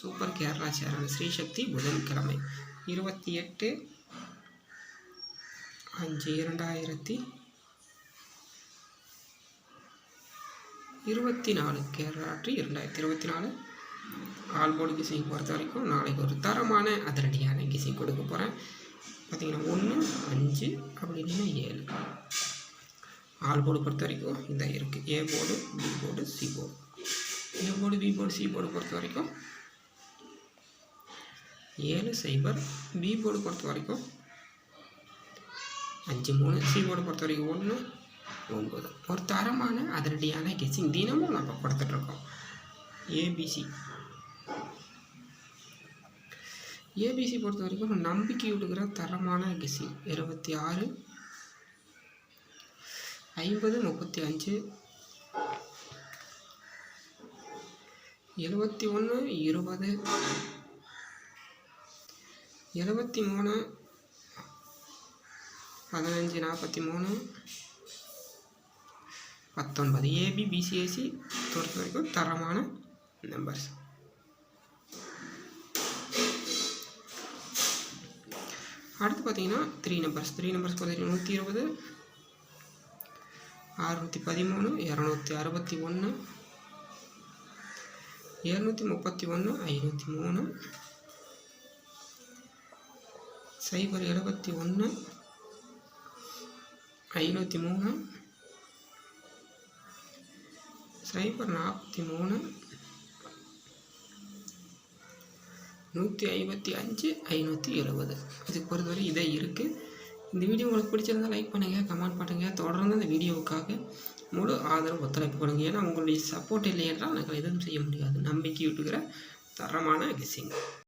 Super Kerala channel Srisakthi புதன்கிழமை இருபத்தி எட்டு அஞ்சு இரண்டாயிரத்தி இருபத்தி நாலு கேரளாற்று இரண்டாயிரத்தி இருபத்தி நாலு ஆல்போர்டு கிசிங் பொறுத்த வரைக்கும் நாளைக்கு ஒரு தரமான அதிரடியான கிசிங் கொடுக்க போகிறேன் பார்த்தீங்கன்னா ஒன்று அஞ்சு அப்படின்னு ஏழு. ஆல் போர்டு பொறுத்த வரைக்கும் இந்த இருக்குது A board B board C board. A board B board C board பொறுத்த வரைக்கும் ஏழு சைபர் பி போர்டு பொறுத்த வரைக்கும். அஞ்சு மூணு சி போர்டு பொறுத்த வரைக்கும் ஒன்று ஒன்பது. ஒரு தரமான அதிரடியான கெஸ்ஸிங் தினமும் நம்ம கொடுத்துட்ருக்கோம் ஏபிசி ஏபிசி பொறுத்த வரைக்கும் நம்பிக்கை விடுகிற தரமான கெஸ்ஸிங் இருபத்தி ஆறு ஐம்பது முப்பத்தி அஞ்சு எழுபத்தி ஒன்று இருபது எழுபத்தி மூணு பதினஞ்சு நாற்பத்தி மூணு பத்தொன்பது ஏபி பிசிஎஸ்சி பொறுத்த வரைக்கும் தரமான நம்பர்ஸ் அடுத்து பார்த்தீங்கன்னா த்ரீ நம்பர்ஸ் த்ரீ நம்பர்ஸ் பார்த்தீங்கன்னா நூற்றி இருபது அறுநூற்றி பதிமூணு இரநூத்தி அறுபத்தி ஒன்று எழுநூற்றி முப்பத்தி ஒன்று ஐநூற்றி மூணு சைபர் எழுபத்தி ஒன்று ஐநூற்றி மூணு சைபர் நாற்பத்தி மூணு நூற்றி ஐம்பத்தி அஞ்சு ஐநூற்றி எழுபது. இதுக்கு பொறுத்தவரை இதே இருக்குது இந்த வீடியோ உங்களுக்கு பிடிச்சிருந்தால் லைக் பண்ணுங்கள் கமெண்ட் பண்ணுங்கள் தொடர்ந்து இந்த வீடியோவுக்காக முழு ஆதரவு ஒத்துழைப்பு கொடுங்க. ஏன்னா உங்களுடைய சப்போர்ட் இல்லை என்றால் நாங்கள் எதுவும் செய்ய முடியாது. நம்பிக்கை விட்டுக்கிற தரமான விஷயங்கள்.